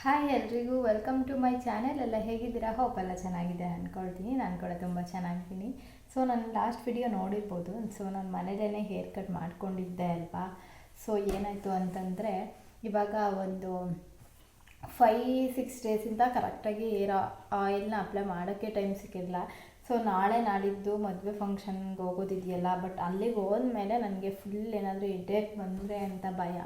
Hi ಎಲ್ರಿಗೂ welcome to my channel ಎಲ್ಲ ಹೇಗಿದ್ದೀರಾ? ಹೋಪ್ ಎಲ್ಲ ಚೆನ್ನಾಗಿದೆ ಅಂದ್ಕೊಳ್ತೀನಿ ನಾನು ಕೂಡ ತುಂಬ ಚೆನ್ನಾಗಿದ್ದೀನಿ. ಸೊ ನಾನು ಲಾಸ್ಟ್ ವಿಡಿಯೋ ನೋಡಿರ್ಬೋದು. ಸೊ ನಾನು ಮನೇಲೇ ಹೇರ್ ಕಟ್ ಮಾಡ್ಕೊಂಡಿದ್ದೆ ಅಲ್ವಾ? ಸೊ ಏನಾಯಿತು ಅಂತಂದರೆ, ಇವಾಗ ಒಂದು ಫೈ ಸಿಕ್ಸ್ ಡೇಸಿಂದ ಕರೆಕ್ಟಾಗಿ ಏರ್ ಆಯಿಲ್ನ ಅಪ್ಲೈ ಮಾಡೋಕ್ಕೆ ಟೈಮ್ ಸಿಕ್ಕಿರಲಿಲ್ಲ. ಸೊ ನಾಳೆ ನಾಡಿದ್ದು ಮದುವೆ ಫಂಕ್ಷನ್ಗೆ ಹೋಗೋದಿದೆಯಲ್ಲ ಬಟ್ ಅಲ್ಲಿಗೆ ಹೋದ್ಮೇಲೆ ನನಗೆ ಫುಲ್ ಏನಾದರೂ ಹೆಡ್ಡೇಕ್ ಬಂದರೆ ಅಂತ ಭಯ.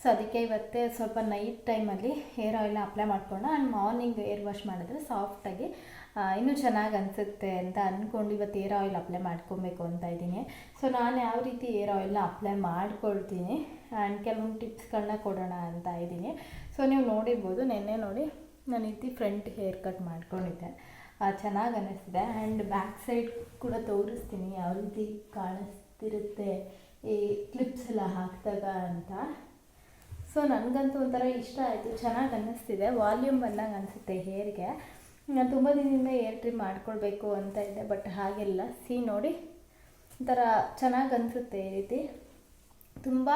ಸೊ ಅದಕ್ಕೆ ಇವತ್ತೇ ಸ್ವಲ್ಪ ನೈಟ್ ಟೈಮಲ್ಲಿ ಹೇರ್ ಆಯಿಲ್ನ ಅಪ್ಲೈ ಮಾಡಿಕೊಂಡು ಆ್ಯಂಡ್ ಮಾರ್ನಿಂಗ್ ಏರ್ ವಾಶ್ ಮಾಡಿದ್ರೆ ಸಾಫ್ಟಾಗಿ ಇನ್ನೂ ಚೆನ್ನಾಗಿ ಅನಿಸುತ್ತೆ ಅಂತ ಅಂದ್ಕೊಂಡು ಇವತ್ತು ಏರ್ ಆಯಿಲ್ ಅಪ್ಲೈ ಮಾಡ್ಕೊಬೇಕು ಅಂತ ಇದ್ದೀನಿ. ಸೊ ನಾನು ಯಾವ ರೀತಿ ಏರ್ ಆಯಿಲ್ನ ಅಪ್ಲೈ ಮಾಡ್ಕೊಳ್ತೀನಿ ಆ್ಯಂಡ್ ಕೆಲವೊಂದು ಟಿಪ್ಸ್ಗಳನ್ನ ಕೊಡೋಣ ಅಂತ ಇದ್ದೀನಿ. ಸೊ ನೀವು ನೋಡಿರ್ಬೋದು, ನಿನ್ನೆ ನೋಡಿ ನಾನು ರೀತಿ ಫ್ರಂಟ್ ಹೇರ್ ಕಟ್ ಮಾಡ್ಕೊಂಡಿದ್ದೆ. ಚೆನ್ನಾಗಿ ಅನ್ನಿಸ್ತಿದೆ ಆ್ಯಂಡ್ ಬ್ಯಾಕ್ ಸೈಡ್ ಕೂಡ ತೋರಿಸ್ತೀನಿ, ಯಾವ ರೀತಿ ಕಾಣಿಸ್ತಿರುತ್ತೆ ಈ ಕ್ಲಿಪ್ಸ್ ಎಲ್ಲ ಹಾಕಿದಾಗ ಅಂತ. ಸೊ ನನಗಂತೂ ಒಂಥರ ಇಷ್ಟ ಆಯಿತು. ಚೆನ್ನಾಗಿ ಅನ್ನಿಸ್ತಿದೆ ವಾಲ್ಯೂಮ್ ಬಂದಂಗೆ ಅನಿಸುತ್ತೆ ಹೇರ್ಗೆ. ನಾನು ತುಂಬ ದಿನದಿಂದ ಏರ್ ಟ್ರಿಮ್ ಮಾಡ್ಕೊಳ್ಬೇಕು ಅಂತ ಇದೆ ಬಟ್ ಹಾಗೆಲ್ಲ. ಸಿ ನೋಡಿ. ಒಂಥರ ಚೆನ್ನಾಗಿ ಅನಿಸುತ್ತೆ ಈ ರೀತಿ. ತುಂಬ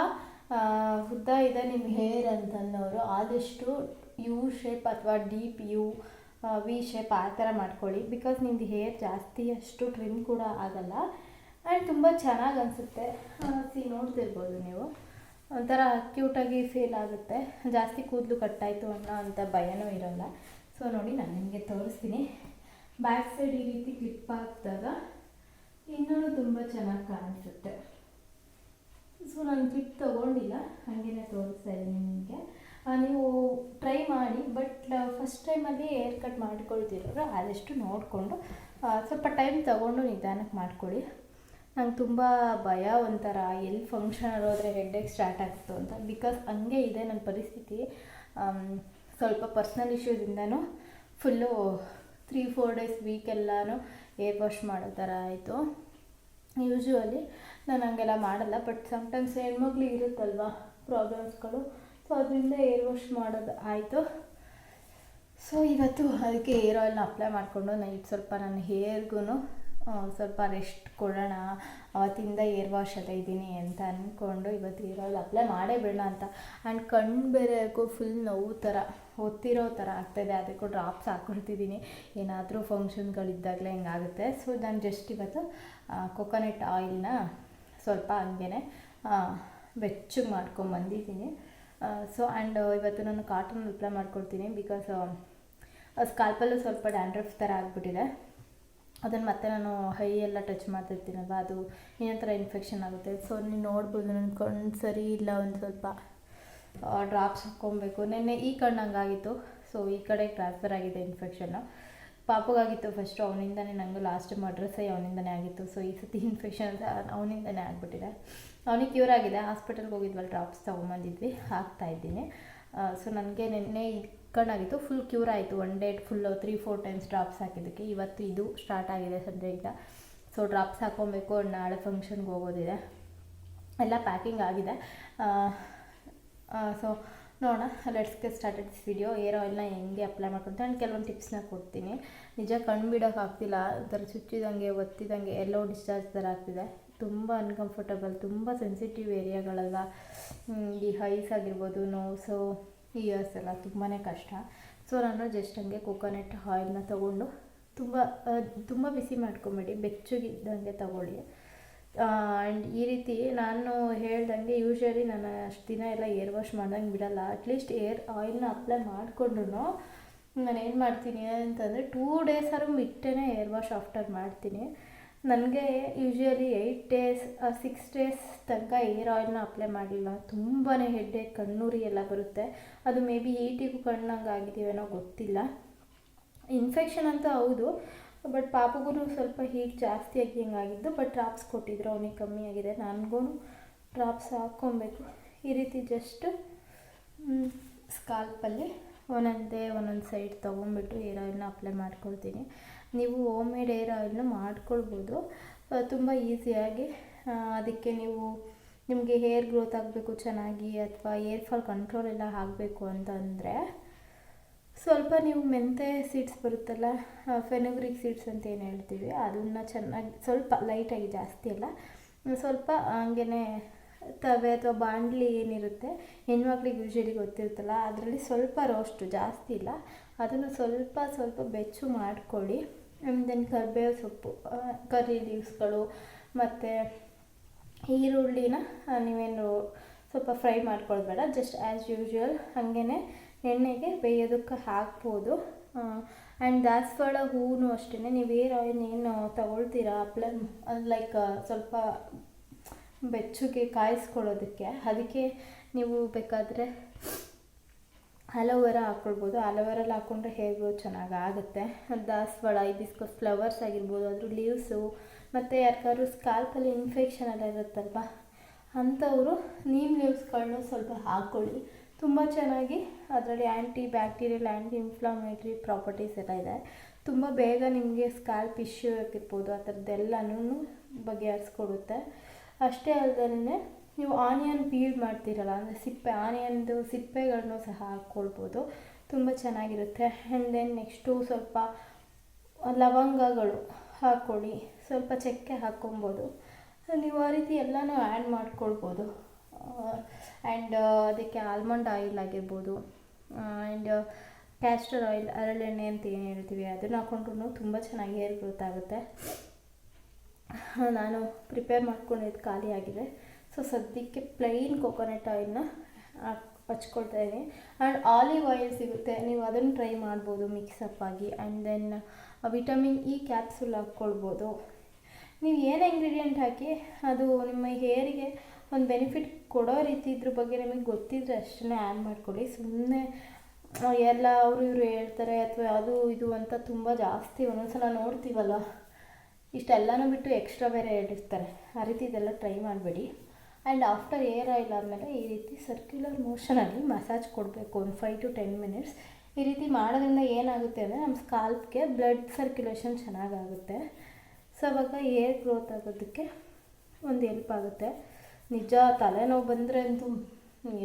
ಉದ್ದ ಇದೆ ನಿಮ್ಮ ಹೇರ್ ಅಂತಂದವರು ಆದಷ್ಟು ಯು ಶೇಪ್ ಅಥವಾ ಡೀಪ್ ಯು ವಿ ಶೇಪ್ ಆ ಥರ ಮಾಡ್ಕೊಳ್ಳಿ. ಬಿಕಾಸ್ ನಿಮ್ಮದು ಹೇರ್ ಜಾಸ್ತಿ, ಅಷ್ಟು ಟ್ರಿಮ್ ಕೂಡ ಆಗಲ್ಲ. ಆ್ಯಂಡ್ ತುಂಬ ಚೆನ್ನಾಗಿ ಅನಿಸುತ್ತೆ. ಸಿ ನೋಡ್ತಿರ್ಬೋದು ನೀವು. ಒಂಥರ ಕ್ಯೂಟಾಗಿ ಫೀಲ್ ಆಗುತ್ತೆ. ಜಾಸ್ತಿ ಕೂದಲು ಕಟ್ಟಾಯಿತು ಅನ್ನೋ ಅಂಥ ಭಯನೂ ಇರೋಲ್ಲ. ಸೊ ನೋಡಿ, ನಾನು ನಿಮಗೆ ತೋರಿಸ್ತೀನಿ. ಬ್ಯಾಕ್ ಸೈಡ್ ಈ ರೀತಿ ಕ್ಲಿಪ್ ಹಾಕಿದಾಗ ಇನ್ನೂ ತುಂಬ ಚೆನ್ನಾಗಿ ಕಾಣಿಸುತ್ತೆ. ಸೊ ನಾನು ಕ್ಲಿಪ್ ತೊಗೊಂಡಿಲ್ಲ. ಹಾಗೆಯೇ ತೋರಿಸ್ತಾ ಇದ್ದೀನಿ ನಿಮಗೆ. ನೀವು ಟ್ರೈ ಮಾಡಿ ಬಟ್ ಫಸ್ಟ್ ಟೈಮಲ್ಲಿ ಏರ್ ಕಟ್ ಮಾಡ್ಕೊಳ್ತಿರೋರು ಆದಷ್ಟು ನೋಡಿಕೊಂಡು ಸ್ವಲ್ಪ ಟೈಮ್ ತೊಗೊಂಡು ನಿಧಾನಕ್ಕೆ ಮಾಡ್ಕೊಳ್ಳಿ. ನಂಗೆ ತುಂಬ ಭಯ ಒಂಥರ, ಎಲ್ಲಿ ಫಂಕ್ಷನ್ ಹೋದರೆ ಹೆಡ್ಡೇಕ್ ಸ್ಟಾರ್ಟ್ ಆಗ್ತು ಅಂತ. ಬಿಕಾಸ್ ಹಂಗೆ ಇದೆ ನನ್ನ ಪರಿಸ್ಥಿತಿ. ಸ್ವಲ್ಪ ಪರ್ಸ್ನಲ್ ಇಶ್ಯೂಸಿಂದನೂ ಫುಲ್ಲು ತ್ರೀ ಫೋರ್ ಡೇಸ್ ವೀಕೆಲ್ಲನೂ ಏರ್ ವಾಶ್ ಮಾಡೋ ಥರ ಆಯಿತು. ಯೂಶ್ವಲಿ ನಾನು ಹಂಗೆಲ್ಲ ಮಾಡಲ್ಲ ಬಟ್ ಸಮ್ಟೈಮ್ಸ್ ಹೆಣ್ಮಕ್ಳಿಗೆ ಇರುತ್ತಲ್ವ ಪ್ರಾಬ್ಲಮ್ಸ್ಗಳು ಸೊ ಅದರಿಂದ ಏರ್ ವಾಶ್ ಮಾಡೋದು ಆಯಿತು. ಸೊ ಇವತ್ತು ಅದಕ್ಕೆ ಏರ್ ಆಯಿಲ್ನ ಅಪ್ಲೈ ಮಾಡಿಕೊಂಡು ನೈಟ್ ಸ್ವಲ್ಪ ನನ್ನ ಹೇರ್ಗೂ ಸ್ವಲ್ಪ ರೆಸ್ಟ್ ಕೊಡೋಣ. ಅವತ್ತಿಂದ ಏರ್ ವಾಶ್ ಅದ ಇದ್ದೀನಿ ಅಂತ ಅಂದ್ಕೊಂಡು ಇವತ್ತು ಏರ್ ಆಯಿಲ್ ಅಪ್ಲೈ ಮಾಡೇ ಬಿಡೋಣ ಅಂತ. ಆ್ಯಂಡ್ ಕಣ್ಣು ಬೇರೆ ಫುಲ್ ನೋವು ಥರ ಒತ್ತಿರೋ ಥರ ಆಗ್ತಾಯಿದೆ ಅದಕ್ಕೂ ಡ್ರಾಪ್ಸ್ ಹಾಕ್ಕೊಳ್ತಿದ್ದೀನಿ. ಏನಾದರೂ ಫಂಕ್ಷನ್ಗಳಿದ್ದಾಗಲೇ ಹಿಂಗಾಗುತ್ತೆ ಸೊ ನಾನು ಜಸ್ಟ್ ಇವತ್ತು ಕೊಕೊನಟ್ ಆಯಿಲ್ನ ಸ್ವಲ್ಪ ಹಂಗೆ ಬೆಚ್ಚಗೆ ಮಾಡ್ಕೊಂಬಂದಿದ್ದೀನಿ. ಸೊ ಆ್ಯಂಡ್ ಇವತ್ತು ನಾನು ಕಾಟನ್ ಅಪ್ಲೈ ಮಾಡ್ಕೊಡ್ತೀನಿ ಬಿಕಾಸ್ ಸ್ಕಾಲ್ಪಲ್ಲೂ ಸ್ವಲ್ಪ ಡ್ಯಾಂಡ್ರಫ್ ಥರ ಆಗಿಬಿಟ್ಟಿದೆ. ಅದನ್ನು ಮತ್ತೆ ನಾನು ಹೈ ಎಲ್ಲ ಟಚ್ ಮಾಡ್ತಿರ್ತೀನಲ್ವ, ಅದು ಇನ್ನೊಂಥರ ಇನ್ಫೆಕ್ಷನ್ ಆಗುತ್ತೆ. ಸೊ ನೀವು ನೋಡ್ಬೋದು ಕಣ್ಣು ಸರಿ ಇಲ್ಲ, ಒಂದು ಸ್ವಲ್ಪ ಡ್ರಾಪ್ಸ್ ಹಾಕ್ಕೊಬೇಕು. ನಿನ್ನೆ ಈ ಕಣ್ಣು ಹಂಗಾಗಿತ್ತು ಸೊ ಈ ಕಡೆ ಟ್ರಾನ್ಸ್ಫರ್ ಆಗಿದೆ ಇನ್ಫೆಕ್ಷನ್ನು ಪಾಪಗಾಗಿತ್ತು ಫಸ್ಟು ಅವನಿಂದನೇ ನನಗೆ ಲಾಸ್ಟ್ ಟೈಮ್ ಅಡ್ರೆಸ್ ಅವನಿಂದನೇ ಆಗಿತ್ತು. ಸೊ ಈ ಸತಿ ಇನ್ಫೆಕ್ಷನ್ ಅವನಿಂದನೇ ಆಗಿಬಿಟ್ಟಿದೆ. ಅವನಿಗೆ ಕ್ಯೂರ್ ಆಗಿದೆ. ಹಾಸ್ಪಿಟಲ್ಗೆ ಹೋಗಿದ್ವಲ್ಲ ಡ್ರಾಪ್ಸ್ ತೊಗೊಂಬಂದಿದ್ವಿ. ಹಾಕ್ತಾಯಿದ್ದೀನಿ ಸೊ ನನಗೆ ನಿನ್ನೆ ಕಣ್ಣಾಗಿತ್ತು ಫುಲ್ ಕ್ಯೂರ್ ಆಯಿತು. One day full three four times drops ಹಾಕಿದ್ದಕ್ಕೆ. ಇವತ್ತು ಇದು ಸ್ಟಾರ್ಟ್ ಆಗಿದೆ ಸದ್ಯದಿಂದ ಸೊ ಡ್ರಾಪ್ಸ್ ಹಾಕ್ಕೊಬೇಕು. ನಾಳೆ ಫಂಕ್ಷನ್ಗೆ ಹೋಗೋದಿದೆ. ಎಲ್ಲ ಪ್ಯಾಕಿಂಗ್ ಆಗಿದೆ. ಸೊ ನೋಡೋಣ let's get started this video hair ಆಯಿಲ್ನ ಹೆಂಗೆ ಅಪ್ಲೈ ಮಾಡ್ಕೊಳ್ತೀನಿ ನಾನು ಕೆಲವೊಂದು ಟಿಪ್ಸ್ನ ಕೊಡ್ತೀನಿ. ನಿಜ ಕಣ್ಣು ಬಿಡೋಕೆ ಆಗ್ತಿಲ್ಲ ಒಂಥರ ಚುಚ್ಚಿದಂಗೆ ಒತ್ತಿದಂಗೆ ಎಲ್ಲೋ ಡಿಸ್ಚಾರ್ಜ್ ಥರ ಆಗ್ತಿದೆ. ತುಂಬ ಅನ್ಕಂಫರ್ಟಬಲ್ ತುಂಬ ಸೆನ್ಸಿಟಿವ್ ಏರಿಯಾಗಳೆಲ್ಲ ಈ ಹೈಸ್ ಆಗಿರ್ಬೋದು ನೋಸು ಇಯರ್ಸ್ ಎಲ್ಲ ತುಂಬಾ ಕಷ್ಟ. ಸೊ ನಾನು ಜಸ್ಟ್ ಹಂಗೆ ಕೊಕೊನಟ್ ಆಯಿಲ್ನ ತೊಗೊಂಡು, ತುಂಬ ತುಂಬ ಬಿಸಿ ಮಾಡ್ಕೊಬೇಡಿ, ಬೆಚ್ಚಗಿದ್ದಂಗೆ ತಗೊಳ್ಳಿ. ಆ್ಯಂಡ್ ಈ ರೀತಿ ನಾನು ಹೇಳ್ದಂಗೆ ಯೂಶ್ವಲಿ ನಾನು ಅಷ್ಟು ದಿನ ಎಲ್ಲ ಏರ್ ವಾಶ್ ಮಾಡ್ದಂಗೆ ಬಿಡಲ್ಲ. ಅಟ್ಲೀಸ್ಟ್ ಏರ್ ಆಯಿಲ್ನ ಅಪ್ಲೈ ಮಾಡಿಕೊಂಡ್ರು ನಾನು ಏನು ಮಾಡ್ತೀನಿ ಅಂತಂದರೆ ಟೂ ಡೇಸ್ ಆದ್ರೂ ಬಿಟ್ಟೇ ಏರ್ ವಾಶ್ ಆಫ್ಟರ್ ಮಾಡ್ತೀನಿ. ನನಗೆ usually eight days six days ತನಕ ಏರ್ ಆಯಿಲ್ನ ಅಪ್ಲೈ ಮಾಡಲಿಲ್ಲ ತುಂಬಾ ಹೆಡ್ಡೇಕ್ ಕಣ್ಣೂರಿ ಎಲ್ಲ ಬರುತ್ತೆ. ಅದು ಮೇ ಬಿ ಈಟಿಗೂ ಕಣ್ಣಂಗೆ ಆಗಿದ್ದೀವೇನೋ ಗೊತ್ತಿಲ್ಲ. ಇನ್ಫೆಕ್ಷನ್ ಅಂತೂ ಹೌದು. ಬಟ್ ಪಾಪಗೂ ಸ್ವಲ್ಪ ಹೀಟ್ ಜಾಸ್ತಿ ಆಗಿ ಹಿಂಗಾಗಿದ್ದು ಬಟ್ ಡ್ರಾಪ್ಸ್ ಕೊಟ್ಟಿದ್ರು. ಅವನಿಗೆ ಕಮ್ಮಿ ಆಗಿದೆ. ನನಗೂ ಡ್ರಾಪ್ಸ್ ಹಾಕ್ಕೊಬೇಕು. ಈ ರೀತಿ ಜಸ್ಟ್ ಸ್ಕಾಲ್ಪಲ್ಲಿ ಒಂದೊಂದೇ ಒಂದೊಂದು ಸೈಡ್ ತೊಗೊಂಬಿಟ್ಟು ಏರ್ ಆಯಿಲ್ನ ಅಪ್ಲೈ ಮಾಡ್ಕೊಳ್ತೀನಿ. ನೀವು ಹೋಮ್ ಮೇಡ್ ಏರ್ ಆಯಿಲ್ನ ಮಾಡ್ಕೊಳ್ಬೋದು. ತುಂಬ ಈಸಿಯಾಗಿ ಅದಕ್ಕೆ ನೀವು ನಿಮಗೆ ಹೇರ್ ಗ್ರೋತ್ ಆಗಬೇಕು, ಚೆನ್ನಾಗಿ, ಅಥವಾ ಏರ್ ಫಾಲ್ ಕಂಟ್ರೋಲ್ ಎಲ್ಲ ಆಗಬೇಕು ಅಂತಂದರೆ ಸ್ವಲ್ಪ ನೀವು ಮೆಂತೆ ಸೀಡ್ಸ್ ಬರುತ್ತಲ್ಲ ಫೆನುಗ್ರಿಕ್ ಸೀಡ್ಸ್ ಅಂತ ಏನು ಹೇಳ್ತೀವಿ, ಅದನ್ನು ಚೆನ್ನಾಗಿ ಸ್ವಲ್ಪ ಲೈಟಾಗಿ ಜಾಸ್ತಿ ಅಲ್ಲ, ಸ್ವಲ್ಪ ಹಂಗೇ ತವೆ ಅಥವಾ ಬಾಂಡ್ಲಿ ಏನಿರುತ್ತೆ, ಹೆಣ್ಮಕ್ಳಿಗೆ ಯೂಶಲಿ ಗೊತ್ತಿರುತ್ತಲ್ಲ, ಅದರಲ್ಲಿ ಸ್ವಲ್ಪ ರೋಸ್ಟು ಜಾಸ್ತಿ ಇಲ್ಲ, ಅದನ್ನು ಸ್ವಲ್ಪ ಸ್ವಲ್ಪ ಬೆಚ್ಚು ಮಾಡ್ಕೊಳ್ಳಿ ದೆನ್ ಕರಿಬೇವು ಸೊಪ್ಪು ಕರಿ ಲೀವ್ಸ್ಗಳು ಮತ್ತು ಈರುಳ್ಳಿನ ನೀವೇನು ಸ್ವಲ್ಪ ಫ್ರೈ ಮಾಡ್ಕೊಳ್ಬೇಡ ಜಸ್ಟ್ ಆ್ಯಸ್ ಯೂಶ್ವಲ್ ಹಾಗೇ ಎಣ್ಣೆಗೆ ಬೇಯೋದಕ್ಕೆ ಹಾಕ್ಬೋದು. ಆ್ಯಂಡ್ ದಾಸವಾಳ ಹೂವು ಅಷ್ಟೇ ನೀವು ಏರ್ ಆಯಿಲ್ ಏನು ತಗೊಳ್ತೀರಾ? ಅಪ್ಲೈ ಲೈಕ್ ಸ್ವಲ್ಪ ಬೆಚ್ಚಗೆ ಕಾಯಿಸ್ಕೊಳ್ಳೋದಕ್ಕೆ. ಅದಕ್ಕೆ ನೀವು ಬೇಕಾದರೆ ಅಲೋವೆರಾ ಹಾಕ್ಕೊಳ್ಬೋದು. ಅಲೋವೆರಲ್ಲಿ ಹಾಕ್ಕೊಂಡ್ರೆ ಹೇರ್ ಚೆನ್ನಾಗಿ ಆಗುತ್ತೆ. ದಾಸವಾಳ ಇಬಿಸ್ಕಸ್ ಫ್ಲವರ್ಸ್ ಆಗಿರ್ಬೋದು, ಅದ್ರ ಲೀವ್ಸು ಮತ್ತು ಯಾರಿಗಾದ್ರು ಸ್ಕಾಲ್ಪಲ್ಲಿ ಇನ್ಫೆಕ್ಷನ್ ಎಲ್ಲ ಇರುತ್ತಲ್ವ? ಅಂಥವರು, ನೀಮ್ ಲೀವ್ಸ್ಗಳನ್ನೂ ಸ್ವಲ್ಪ ಹಾಕ್ಕೊಳ್ಳಿ. ತುಂಬ ಚೆನ್ನಾಗಿ ಅದರಲ್ಲಿ anti bacterial anti inflammatory properties ಎಲ್ಲ ಇದೆ. ತುಂಬ ಬೇಗ ನಿಮಗೆ ಸ್ಕ್ಯಾಲ್ಪ್ ಇಶ್ಯೂ ಆಗಿರ್ಬೋದು, ಆ ಥರದ್ದೆಲ್ಲನೂ ಬಗೆಹರಿಸ್ಕೊಡುತ್ತೆ ಅಷ್ಟೇ ಅಲ್ಲದೇ ನೀವು ಆನಿಯನ್ ಪೀಲ್ ಮಾಡ್ತೀರಲ್ಲ, ಅಂದರೆ ಸಿಪ್ಪೆ, ಆನಿಯನ್ದು ಸಿಪ್ಪೆಗಳನ್ನು ಸಹ ಹಾಕ್ಕೊಳ್ಬೋದು. ತುಂಬ ಚೆನ್ನಾಗಿರುತ್ತೆ. ಆ್ಯಂಡ್ ದೆನ್ ನೆಕ್ಸ್ಟು ಸ್ವಲ್ಪ ಲವಂಗಗಳು ಹಾಕ್ಕೊಳ್ಳಿ. ಸ್ವಲ್ಪ ಚಕ್ಕೆ ಹಾಕ್ಕೊಬೋದು ನೀವು ಆ ರೀತಿ ಎಲ್ಲನೂ ಆ್ಯಡ್ ಮಾಡ್ಕೊಳ್ಬೋದು. ಆ್ಯಂಡ್ ಅದಕ್ಕೆ ಆಲ್ಮಂಡ್ ಆಯಿಲ್ ಆಗಿರ್ಬೋದು. ಆ್ಯಂಡ್ ಕ್ಯಾಸ್ಟರ್ ಆಯಿಲ್ ಹರಳೆಣ್ಣೆ ಅಂತ ಏನು ಹೇಳ್ತೀವಿ, ಅದನ್ನು ಹಾಕ್ಕೊಂಡ್ರು ತುಂಬ ಚೆನ್ನಾಗಿ ಹೇರ್ ಗ್ರೋತ್ ಆಗುತ್ತೆ. ನಾನು ಪ್ರಿಪೇರ್ ಮಾಡ್ಕೊಂಡಿದ್ದು ಖಾಲಿ ಆಗಿದೆ. ಸೊ ಸದ್ಯಕ್ಕೆ ಪ್ಲೈನ್ ಕೊಕೊನಟ್ ಆಯಿಲ್ನ ಹಚ್ಕೊಳ್ತಾ ಇದ್ದೀನಿ. ಆ್ಯಂಡ್ ಆಲಿವ್ ಆಯಿಲ್ ಸಿಗುತ್ತೆ, ನೀವು ಅದನ್ನು ಟ್ರೈ ಮಾಡ್ಬೋದು ಮಿಕ್ಸಪ್ ಆಗಿ. And then vitamin E capsule ಹಾಕ್ಕೊಳ್ಬೋದು. ನೀವು ಏನು ಇಂಗ್ರೀಡಿಯೆಂಟ್ ಹಾಕಿ, ಅದು ನಿಮ್ಮ ಹೇರಿಗೆ ಒಂದು ಬೆನಿಫಿಟ್ ಕೊಡೋ ರೀತಿ ಇದ್ರ ಬಗ್ಗೆ ನಿಮಗೆ ಗೊತ್ತಿದ್ರೆ ಅಷ್ಟೇ ಆ್ಯಡ್ ಮಾಡ್ಕೊಳ್ಳಿ. ಸುಮ್ಮನೆ ಎಲ್ಲ ಅವರು ಇವರು ಹೇಳ್ತಾರೆ ಅಥವಾ ಅದು ಇದು ಅಂತ ತುಂಬ ಜಾಸ್ತಿ ಒಂದೊಂದ್ಸಲ ನೋಡ್ತೀವಲ್ಲ, ಇಷ್ಟೆಲ್ಲನೂ ಬಿಟ್ಟು ಎಕ್ಸ್ಟ್ರಾ ಬೇರೆ ಹೇಳಿರ್ತಾರೆ ಆ ರೀತಿ ಇದೆಲ್ಲ ಟ್ರೈ ಮಾಡಬೇಡಿ. ಆ್ಯಂಡ್ ಆಫ್ಟರ್ ಏರ್ ಆಯಿಲ್ ಆದಮೇಲೆ ಈ ರೀತಿ ಸರ್ಕ್ಯುಲರ್ ಮೋಷನಲ್ಲಿ ಮಸಾಜ್ ಕೊಡಬೇಕು. ಒಂದು ಫೈವ್ ಟು ಟೆನ್ ಮಿನಿಟ್ಸ್ ಈ ರೀತಿ ಮಾಡೋದ್ರಿಂದ ಏನಾಗುತ್ತೆ ಅಂದರೆ ನಮ್ಮ ಸ್ಕಾಲ್ಪ್ಗೆ ಬ್ಲಡ್ ಸರ್ಕ್ಯುಲೇಷನ್ ಚೆನ್ನಾಗಾಗುತ್ತೆ. ಸೊ ಅವಾಗ ಏರ್ ಗ್ರೋತ್ ಆಗೋದಕ್ಕೆ ಒಂದು ಹೆಲ್ಪ್ ಆಗುತ್ತೆ. ನಿಜ ತಲೆನೋವು ಬಂದರೆ ಅಂತೂ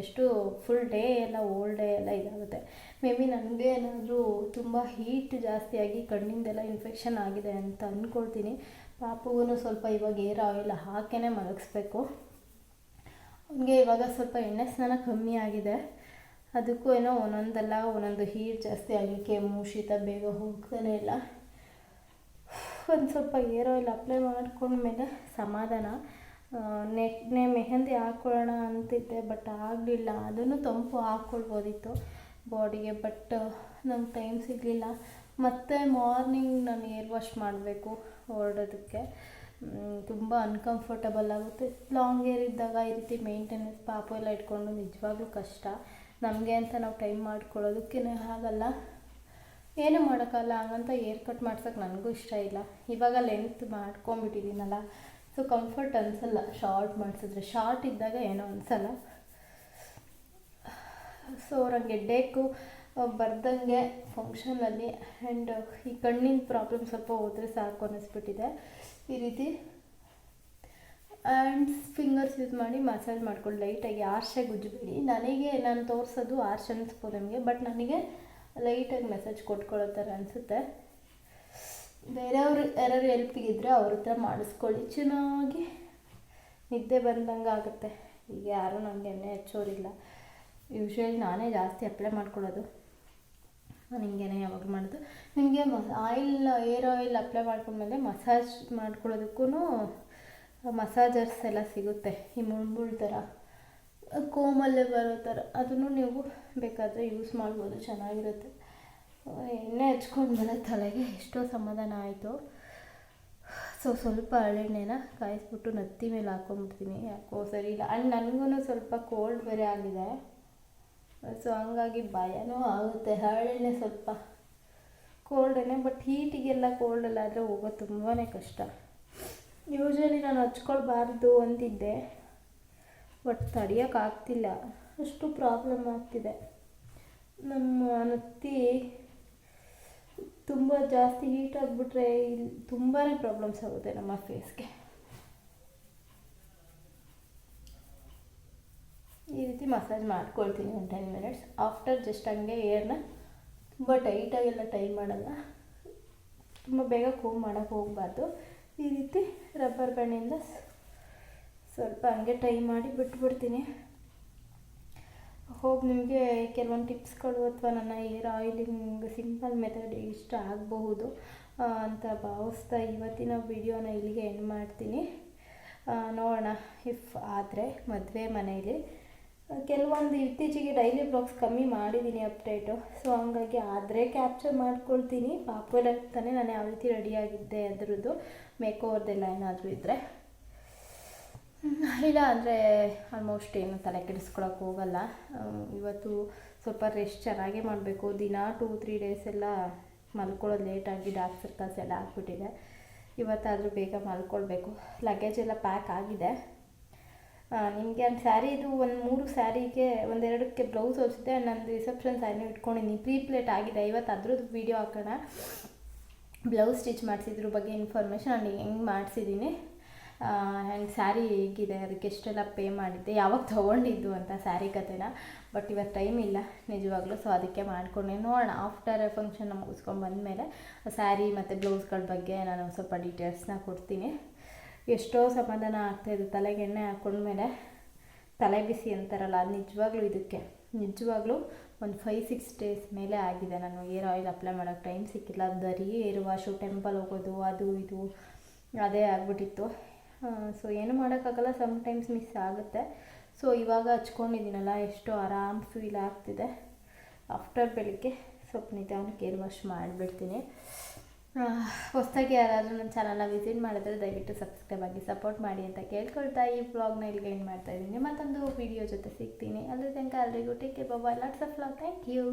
ಎಷ್ಟು ಫುಲ್ ಡೇ ಎಲ್ಲ ಓಲ್ ಡೇ ಎಲ್ಲ ಇದಾಗುತ್ತೆ. ಮೇ ಬಿ ನನಗೆ ಏನಾದರೂ ತುಂಬ ಹೀಟ್ ಜಾಸ್ತಿಯಾಗಿ ಕಣ್ಣಿಂದೆಲ್ಲ ಇನ್ಫೆಕ್ಷನ್ ಆಗಿದೆ ಅಂತ ಅಂದ್ಕೊಳ್ತೀನಿ ಪಾಪುಗೂ ಸ್ವಲ್ಪ ಇವಾಗ ಏರ್ ಆಯಿಲ್ ಹಾಕೇ ಮಲಗಿಸ್ಬೇಕು. ಅವನಿಗೆ ಇವಾಗ ಸ್ವಲ್ಪ ಎಣ್ಣೆ ಸ್ನಾನ ಕಮ್ಮಿ ಆಗಿದೆ. ಅದಕ್ಕೂ ಏನೋ ಒಂದೊಂದಲ್ಲ, ಒಂದೊಂದು ಹೀಟ್ ಜಾಸ್ತಿ ಆಗಿ ಕೆಮ್ಮು, ಶೀತ, ಬೇಗ ಹೋಗ್ತಾನೆ ಇಲ್ಲ. ಒಂದು ಸ್ವಲ್ಪ ಏರ್ ಆಯಿಲ್ ಅಪ್ಲೈ ಮಾಡ್ಕೊಂಡ್ಮೇಲೆ ಸಮಾಧಾನ. ನೆಕ್ನೆ ಮೆಹೆಂದಿ ಹಾಕೊಳ್ಳೋಣ ಅಂತಿದ್ದೆ ಬಟ್ ಆಗಲಿಲ್ಲ. ಅದನ್ನು ತಂಪು ಹಾಕ್ಕೊಳ್ಬೋದಿತ್ತು ಬಾಡಿಗೆ ಬಟ್ ನಂಗೆ ಟೈಮ್ ಸಿಗಲಿಲ್ಲ. ಮತ್ತು ಮಾರ್ನಿಂಗ್ ನಾನು ಏರ್ ವಾಶ್ ಮಾಡಬೇಕು ಹೊರಡೋದಕ್ಕೆ. ತುಂಬ ಅನ್ಕಂಫರ್ಟಬಲ್ ಆಗುತ್ತೆ. ಲಾಂಗ್ ಏರ್ ಇದ್ದಾಗ ಈ ರೀತಿ ಮೇಂಟೆನೆನ್ಸ್ ಪಾಪು ಎಲ್ಲ ಇಟ್ಕೊಂಡು ನಿಜವಾಗ್ಲೂ ಕಷ್ಟ. ನಮಗೆ ಅಂತ ನಾವು ಟೈಮ್ ಮಾಡ್ಕೊಳ್ಳೋದಕ್ಕೇ ಆಗಲ್ಲ. ಏನೂ ಮಾಡೋಕ್ಕಲ್ಲ ಹಂಗಂತ ಏರ್ ಕಟ್ ಮಾಡ್ಸೋಕ್ಕೆ ನನಗೂ ಇಷ್ಟ ಇಲ್ಲ. ಇವಾಗ ಲೆಂತ್ ಮಾಡ್ಕೊಂಬಿಟ್ಟಿದ್ದೀನಲ್ಲ ಸೊ ಕಂಫರ್ಟ್ ಅನಿಸಲ್ಲ. ಶಾರ್ಟ್ ಮಾಡಿಸಿದ್ರೆ. ಶಾರ್ಟ್ ಇದ್ದಾಗ ಏನೋ ಅನಿಸಲ್ಲ. ಸೊ ಅವ್ರಂಗೆ ಡೇಕು ಬರ್ದಂಗೆ ಫಂಕ್ಷನಲ್ಲಿ ಆ್ಯಂಡ್ ಈ ಕಣ್ಣಿನ ಪ್ರಾಬ್ಲಮ್ ಸ್ವಲ್ಪ ಹೋದರೆ ಸಾಕು ಅನ್ನಿಸ್ಬಿಟ್ಟಿದೆ ಈ ರೀತಿ. ಆ್ಯಂಡ್ ಫಿಂಗರ್ಸ್ ಯೂಸ್ ಮಾಡಿ ಮಸಾಜ್ ಮಾಡ್ಕೊಂಡು ಲೈಟಾಗಿ ಆರ್ಷೆ ಗುಜ್ಜಬೇಡಿ ನನಗೆ ನಾನು ತೋರಿಸೋದು ಆರ್ಶ್ ಅನ್ನಿಸ್ಬೋದು ನಿಮಗೆ ಬಟ್ ನನಗೆ ಲೈಟಾಗಿ ಮೆಸೇಜ್ ಕೊಟ್ಕೊಳ್ಳೋ ಥರ ಅನಿಸುತ್ತೆ. ಬೇರೆಯವರು ಯಾರು ಹೆಲ್ಪಿಗಿದ್ರೆ ಅವ್ರ ಹತ್ರ ಮಾಡಿಸ್ಕೊಳ್ಳಿ. ಚೆನ್ನಾಗಿ ನಿದ್ದೆ ಬಂದಂಗೆ ಆಗುತ್ತೆ. ಈಗ ಯಾರೂ ನನಗೆ ಎಣ್ಣೆ ಹಚ್ಚೋರಿಲ್ಲ. ಯೂಶ್ವಲಿ ನಾನೇ ಜಾಸ್ತಿ ಅಪ್ಲೈ ಮಾಡ್ಕೊಳ್ಳೋದು. ನಾನು ಹಿಂಗೇನೆ ಯಾವಾಗ ಮಾಡೋದು. ನಿಮಗೆ ಮ ಆಯಿಲ್ ಏರ್ ಆಯಿಲ್ ಅಪ್ಲೈ ಮಾಡ್ಕೊಂಡ್ಮೇಲೆ ಮಸಾಜ್ ಮಾಡ್ಕೊಳ್ಳೋದಕ್ಕೂ ಮಸಾಜರ್ಸ್ ಎಲ್ಲ ಸಿಗುತ್ತೆ. ಈ ಮುಳ್ಮುಳ್ ಥರ, ಕೋಮಲ್ಲೇ ಬರೋ ಥರ, ಅದನ್ನು ನೀವು ಬೇಕಾದರೆ ಯೂಸ್ ಮಾಡ್ಬೋದು. ಚೆನ್ನಾಗಿರುತ್ತೆ. ಎಣ್ಣೆ ಹಚ್ಕೊಂಡ್ಮೇಲೆ ತಲೆಗೆ ಎಷ್ಟೋ ಸಮಾಧಾನ ಆಯಿತು. ಸೊ ಸ್ವಲ್ಪ ಹಳೆಣ್ಣೆನ ಕಾಯಿಸ್ಬಿಟ್ಟು ನತ್ತಿ ಮೇಲೆ ಹಾಕ್ಕೊಂಬಿಡ್ತೀನಿ ಯಾಕೋ ಸರಿ ಇಲ್ಲ. ಆ್ಯಂಡ್ ನನಗೂ ಸ್ವಲ್ಪ ಕೋಲ್ಡ್ ಬೇರೆ ಆಗಿದೆ. ಸೊ ಹಂಗಾಗಿ ಭಯನೂ ಆಗುತ್ತೆ. ಹರಳೆಣ್ಣೆ ಸ್ವಲ್ಪ ಕೋಲ್ಡ್ ಎಣ್ಣೆ ಬಟ್ ಹೀಟಿಗೆಲ್ಲ ಕೋಲ್ಡೆಲ್ಲ ಆದರೆ ಹೋಗೋದು ತುಂಬಾ ಕಷ್ಟ. ಯೂಶ್ವಲಿ ನಾನು ಹಚ್ಕೊಳ್ಬಾರ್ದು ಅಂತಿದ್ದೆ ಬಟ್ ತಡಿಯೋಕ್ಕಾಗ್ತಿಲ್ಲ ಅಷ್ಟು ಪ್ರಾಬ್ಲಮ್ ಆಗ್ತಿದೆ. ನಮ್ಮ ನತ್ತಿ ತುಂಬ ಜಾಸ್ತಿ ಹೀಟ್ ಆಗಿಬಿಟ್ರೆ ಇಲ್ಲಿ ತುಂಬಾ ಪ್ರಾಬ್ಲಮ್ಸ್ ಆಗುತ್ತೆ ನಮ್ಮ ಫೇಸ್ಗೆ ಈ ರೀತಿ ಮಸಾಜ್ ಮಾಡ್ಕೊಳ್ತೀನಿ ಒಂದು ಟೆನ್ ಮಿನಿಟ್ಸ್ ಆಫ್ಟರ್ ಜಸ್ಟ್ ಹಂಗೆ ಏರ್ನ ತುಂಬ ಟೈಟಾಗೆಲ್ಲ ಟೈ ಮಾಡಲ್ಲ. ತುಂಬ ಬೇಗ ಕೂಮ್ ಮಾಡೋಕ್ಕೆ ಹೋಗಬಾರ್ದು. ಈ ರೀತಿ ರಬ್ಬರ್ ಬ್ಯಾಂಡಿಂದ ಸ್ವಲ್ಪ ಹಂಗೆ ಟೈ ಮಾಡಿ ಬಿಟ್ಬಿಡ್ತೀನಿ. ಹೋಗಿ ನಿಮಗೆ ಕೆಲವೊಂದು ಟಿಪ್ಸ್ಗಳು ಅಥವಾ ನನ್ನ ಏರ್ ಆಯಿಲಿಂಗ್ ಸಿಂಪಲ್ ಮೆಥಡ್ ಇಷ್ಟ ಆಗಬಹುದು ಅಂತ ಭಾವಿಸ್ತಾ ಇವತ್ತಿನ ವಿಡಿಯೋನ ಇಲ್ಲಿಗೆ ಎಂಡ್ ಮಾಡ್ತೀನಿ. ನೋಡೋಣ ಇಫ್ ಆದರೆ ಮದುವೆ ಮನೆಯಲ್ಲಿ ಕೆಲವೊಂದು ಇತ್ತೀಚೆಗೆ ಡೈಲಿ ಬ್ಲಾಗ್ಸ್ ಕಮ್ಮಿ ಮಾಡಿದ್ದೀನಿ ಅಪ್ಡೇಟು ಸೊ ಹಂಗಾಗಿ ಆದರೆ ಕ್ಯಾಪ್ಚರ್ ಮಾಡ್ಕೊಳ್ತೀನಿ. ಪಾಪ್ಯುಲರ್ ತಾನೇ ನಾನು ಯಾವ ರೀತಿ ರೆಡಿಯಾಗಿದ್ದೆ ಅದರದ್ದು ಮೇಕ್ ಓವರ್ದೆಲ್ಲ ಏನಾದರೂ ಇದ್ದರೆ ಇಲ್ಲ, ಅಂದರೆ ಆಲ್ಮೋಸ್ಟ್ ಏನು ತಲೆ ಕೆಡಿಸ್ಕೊಳಕ್ಕೆ ಹೋಗಲ್ಲ. ಇವತ್ತು ಸ್ವಲ್ಪ ರೆಸ್ಟ್ ಚೆನ್ನಾಗೇ ಮಾಡಬೇಕು. ದಿನ ಟೂ ತ್ರೀ ಡೇಸ್ ಎಲ್ಲ ಮಲ್ಕೊಳ್ಳೋದು ಲೇಟಾಗಿ ಡಾಕ್ಟರ್ ಸರ್ಕಲ್ಸ್ ಎಲ್ಲ ಹಾಕ್ಬಿಟ್ಟಿದೆ ಇವತ್ತಾದರೂ ಬೇಗ ಮಲ್ಕೊಳ್ಬೇಕು. ಲಗೇಜ್ ಎಲ್ಲ ಪ್ಯಾಕ್ ಆಗಿದೆ. ನಿಮಗೆ ಒಂದು ಸ್ಯಾರಿದು ಒಂದು ಮೂರು ಸ್ಯಾರಿಗೆ ಒಂದೆರಡಕ್ಕೆ ಬ್ಲೌಸ್ ಹೊಲಿಸಿದೆ ನಂದು ರಿಸೆಪ್ಷನ್ ಸ್ಯಾರಿನೂ ಇಟ್ಕೊಂಡಿದ್ದೀನಿ ಪ್ರೀ ಪ್ಲೇಟ್ ಆಗಿದೆ. ಇವತ್ತು ಅದ್ರದ್ದು ವೀಡಿಯೋ ಹಾಕೋಣ. ಬ್ಲೌಸ್ ಸ್ಟಿಚ್ ಮಾಡಿಸಿದ್ರ ಬಗ್ಗೆ ಇನ್ಫಾರ್ಮೇಷನ್ ನಾನು ಹೆಂಗೆ ಮಾಡಿಸಿದ್ದೀನಿ. ಆ್ಯಂಡ್ ಸ್ಯಾರಿ ಹೇಗಿದೆ, ಅದಕ್ಕೆ ಎಷ್ಟೆಲ್ಲ ಪೇ ಮಾಡಿದ್ದೆ, ಯಾವಾಗ ತೊಗೊಂಡಿದ್ದು ಅಂತ ಸ್ಯಾರಿ ಕತೆನ. ಬಟ್ ಇವತ್ತು ಟೈಮ್ ಇಲ್ಲ, ನಿಜವಾಗ್ಲೂ. ಸೊ ಅದಕ್ಕೆ ಮಾಡ್ಕೊಂಡೆ. ನೋಡೋಣ ಆಫ್ಟರ್ ಫಂಕ್ಷನ್ ಮುಗಿಸ್ಕೊಂಡು ಬಂದಮೇಲೆ, ಸ್ಯಾರಿ ಮತ್ತು ಬ್ಲೌಸ್ಗಳ ಬಗ್ಗೆ ನಾನು ಸ್ವಲ್ಪ ಡೀಟೇಲ್ಸ್ನ ಕೊಡ್ತೀನಿ. ಎಷ್ಟೋ ಸಮಾಧಾನ ಆಗ್ತಾಯಿದ್ದು ತಲೆಗೆ ಎಣ್ಣೆ ಹಾಕ್ಕೊಂಡ್ಮೇಲೆ ತಲೆ ಬಿಸಿ ಅಂತಾರಲ್ಲ, ಅದು ನಿಜವಾಗ್ಲೂ ಇದಕ್ಕೆ. ನಿಜವಾಗ್ಲೂ ಒಂದು ಫೈವ್ ಸಿಕ್ಸ್ ಡೇಸ್ ಮೇಲೆ ಆಗಿದೆ. ನಾನು ಏರ್ ಆಯಿಲ್ ಅಪ್ಲೈ ಮಾಡೋಕ್ಕೆ ಟೈಮ್ ಸಿಕ್ಕಿಲ್ಲ. ದರಿ ಏರ್ ವಾಶು ಟೆಂಪಲ್ ಹೋಗೋದು, ಅದು, ಇದು, ಅದೇ ಆಗ್ಬಿಟ್ಟಿತ್ತು. ಸೊ ಏನು ಮಾಡೋಕ್ಕಾಗಲ್ಲ ಸಮ್ಟೈಮ್ಸ್ ಮಿಸ್ ಆಗುತ್ತೆ. ಸೊ ಇವಾಗ ಹಚ್ಕೊಂಡಿದ್ದೀನಲ್ಲ, ಎಷ್ಟು ಆರಾಮ್ ಫೀಲ್ ಆಗ್ತಿದೆ ಆಫ್ಟರ್ ಬೆಳಿಗ್ಗೆ. ಸ್ವಲ್ಪ ನಿಧಾನಕ್ಕೆ ಕೇರ್ ವಾಶ್ ಮಾಡಿಬಿಡ್ತೀನಿ. ಹೊಸದಾಗಿ ಯಾರಾದರೂ ನನ್ನ ಚಾನಲ್ನ ವಿಸಿಟ್ ಮಾಡಿದ್ರೆ ದಯವಿಟ್ಟು ಸಬ್ಸ್ಕ್ರೈಬ್ ಆಗಿ ಸಪೋರ್ಟ್ ಮಾಡಿ ಅಂತ ಕೇಳ್ಕೊಳ್ತಾ ಈ ಬ್ಲಾಗ್ನ ಇಲ್ಲಿಗೆ ಏನು ಮಾಡ್ತಾ ಇದ್ದೀನಿ. ಮತ್ತೊಂದು ವಿಡಿಯೋ ಜೊತೆ ಸಿಗ್ತೀನಿ. ಅಲ್ಲದೆ ತನಕ ಎಲ್ರಿಗೂ take care Baba lots of love thank you